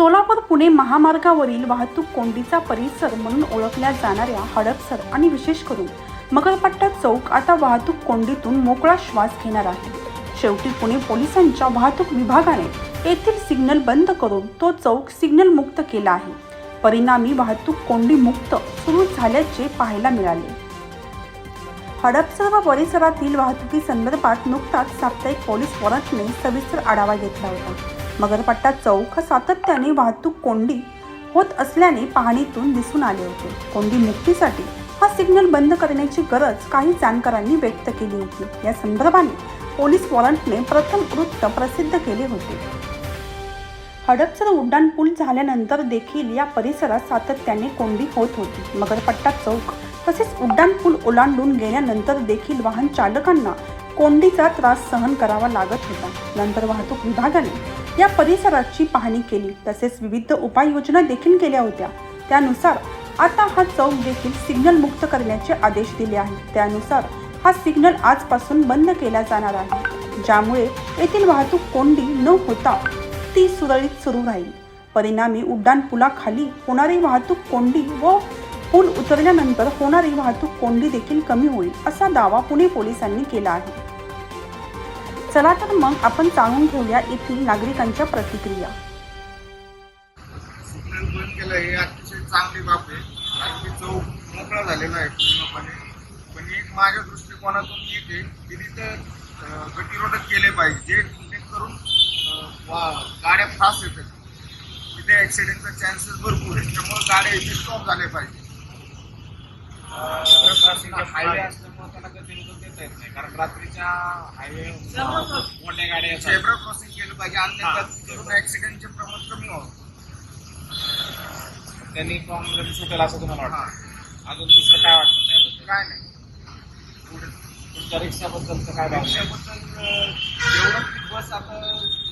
सोलापूर पुणे महामार्गावरील वाहतूक कोंडीचा परिसर म्हणून ओळखल्या जाणाऱ्या हडपसर आणि विशेष करून मगरपट्टा चौक आता वाहतूक कोंडीतून मोकळा श्वास घेणार आहे. शेवटी पुणे पोलिसांच्या वाहतूक विभागाने येथील सिग्नल बंद करून तो चौक सिग्नल मुक्त केला आहे. परिणामी वाहतूक कोंडी मुक्त सुरू झाल्याचे पाहायला मिळाले. हडपसर व परिसरातील वाहतुकीसंदर्भात नुकताच साप्ताहिक पोलीस वॉरंटने सविस्तर आढावा घेतला होता. मगरपट्टा चौक हा सातत्याने वाहतूक कोंडी होत असल्याने पाहणीतून दिसून आले होते. कोंडी मुक्तीसाठी हा सिग्नल बंद करण्याची गरज काही जाणकारांनी व्यक्त केली होती. या संदर्भाने पोलीस वॉरंटने प्रथम वृत्त प्रसिद्ध केले होते. हडपसर उड्डाण पूल झाल्यानंतर देखील या परिसरात सातत्याने कोंडी होत होती. मगरपट्टा चौक तसेच उड्डाण पूल ओलांडून गेल्यानंतर देखील वाहन चालकांना कोंडीचा त्रास सहन करावा लागत होता. नंतर वाहतूक विभागाने या परिसराची पाहणी केली. तसेच विविध उपाययोजना देखील केल्या होत्या. त्यानुसार आता हा चौक देखील सिग्नल मुक्त करण्याचे आदेश दिले आहेत. त्यानुसार हा सिग्नल आजपासून बंद केला जाणार आहे. ज्यामुळे येथील वाहतूक कोंडी न होता ती सुरळीत सुरू राहील. परिणामी उड्डाण पुलाखाली होणारी वाहतूक कोंडी व पूल उतरल्यानंतर होणारी वाहतूक कोंडी देखील कमी होईल असा दावा पुणे पोलिसांनी केला आहे. चला तर मग आपण जाणून घेऊया येथील नागरिकांच्या प्रतिक्रिया. बंद केलं हे अतिशय चांगली बाब आहे. कारण की चौक मोकळा झालेला आहे पूर्णपणे. पण एक माझ्या दृष्टिकोनातून एक आहे की तिथं गतिरोधक केले पाहिजे. जे वा- गाड्या फास्ट येतात. तिथे ॲक्सिडेंटचा चान्सेस भरपूर आहे त्यामुळे गाड्या इथे स्टॉप झाल्या पाहिजे. हायवे असल्यामुळे त्याला गतिरोधक देता येत नाही कारण रात्रीच्या हायवे मोठ्या गाड्या येतात झेब्रा क्रॉसिंग केलं पाहिजे. प्रमाण कमी व्हावं. त्यांनी प्रॉब्लेम सुटेल असं तुम्हाला हां. वाटतं? अजून दुसरं काय वाटतं त्याबद्दल? काय नाही. तुमच्या रिक्षाबद्दलचं काय जेवढं ती बस आता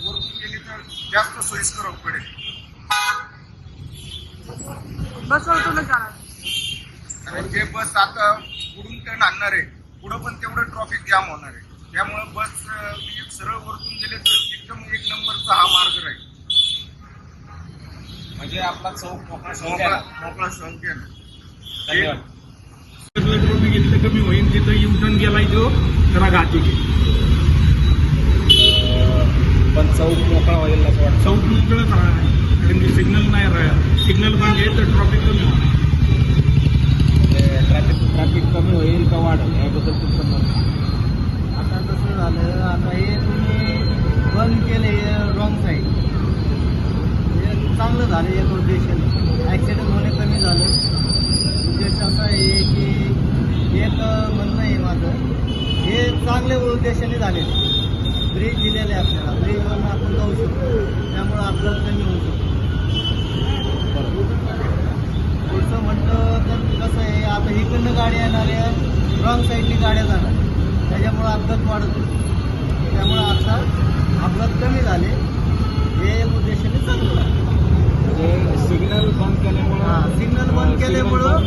वरून गेली तर जास्त सोयीस्कर पडेल. कारण जे बस आता पुढून तर आणणार आहे पुढं पण तेवढं ट्रॉफिक जाम होणार आहे. त्यामुळे बस म्हणजे सरळ वरतून गेले तर एकदम एक नंबरचा हा मार्ग राहील. म्हणजे आपला चौक मोकळा मोकळा. मोकळा इथलं कमी होईल. तिथं युटर्न गेलाय तो जरा आहे. पण चौक मोकळा होईल असं वाटतं. चौक मोकळंच राहणार कारण की सिग्नल नाही राहणार सिग्नल बंद आहे तर ट्रॉफिक कमी होणार ट्रॅफिक ट्रॅफिक कमी होईल याबद्दल तुमचं आहे? आता कसं झालं आता हे तुम्ही बंद केले रॉंग साईड हे चांगलं झालं एक उद्देशाने ॲक्सिडेंट होणे कमी झाले. उद्देश असा आहे की एक म्हणणं आहे माझं हे चांगल्या उद्देशाने झाले. ब्रिज दिलेले आहे आपल्याला. ब्रिजवरून आपण जाऊ शकतो. त्यामुळं अपघात कमी होऊ शकतो. पुढचं म्हटलं तर कसं आहे आता इकडनं गाड्या येणाऱ्या रॉंग साईडनी गाड्या जाणार त्याच्यामुळं अपघात वाढत होते. त्यामुळं आता अपघात कमी झाले. हे एक उद्देशाने आहे. म्हणजे सिग्नल बंद केल्यामुळं हां सिग्नल बंद केल्यामुळं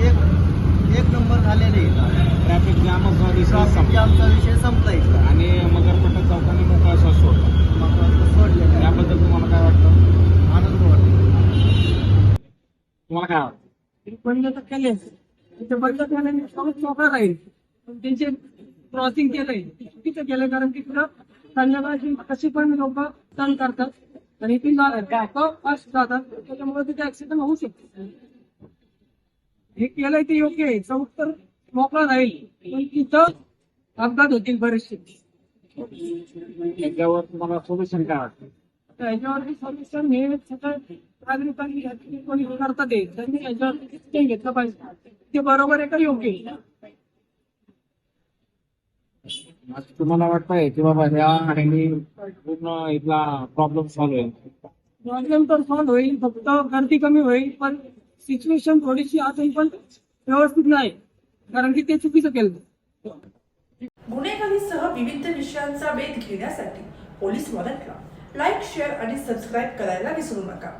एक एक नंबर झालेले ट्रॅफिक जामचा विषय ट्रॉफिक जामचा विषय संपला इथला आणि मगरपट्टा चौकाने मोकळा श्वास सोडला. मग आता सोडलेलं. याबद्दल तुम्हाला काय वाटतं? आनंद वाटतो. तुम्हाला काय वाटतं? केले ते बंद केल्याने सगळं मोकळं राहील त्यांचे क्रॉसिंग केलंय. चुकीचं केलं कारण तिकडं संध्याकाळची कशी पण लोक टर्न करतात. आणि ती फास्ट जातात. त्याच्यामुळे तिथे ऍक्सिडेंट होऊ शकतो. हे केलंय ते योग्य आहे. चौक तर मोकळा राहील. पण तिथं अपघात होतील बरेचसे. याच्यावर तुम्हाला सोल्युशन काय वाटतं? याच्यावरती सोल्युशन हे सगळं नागरिकांनी कोणी करतात त्यांनी याच्यावरती घेतलं पाहिजे. ते बरोबर आहे का योग्य तुम्हाला वाटतंय की बाबा ह्या ह्यानी पूर्ण इथला प्रॉब्लेम सॉल्व्ह होईल प्रॉब्लेम तर सॉल्व्ह होईल फक्त गर्दी कमी होईल पण सिच्युएशन थोडीशी आजही पण व्यवस्थित नाही कारण की ते चुकीचं केलं. गुन्हेगारीसह विविध विषयांचा वेध घेण्यासाठी पोलीस वॉरंटला लाईक शेअर आणि सबस्क्राईब करायला विसरू नका.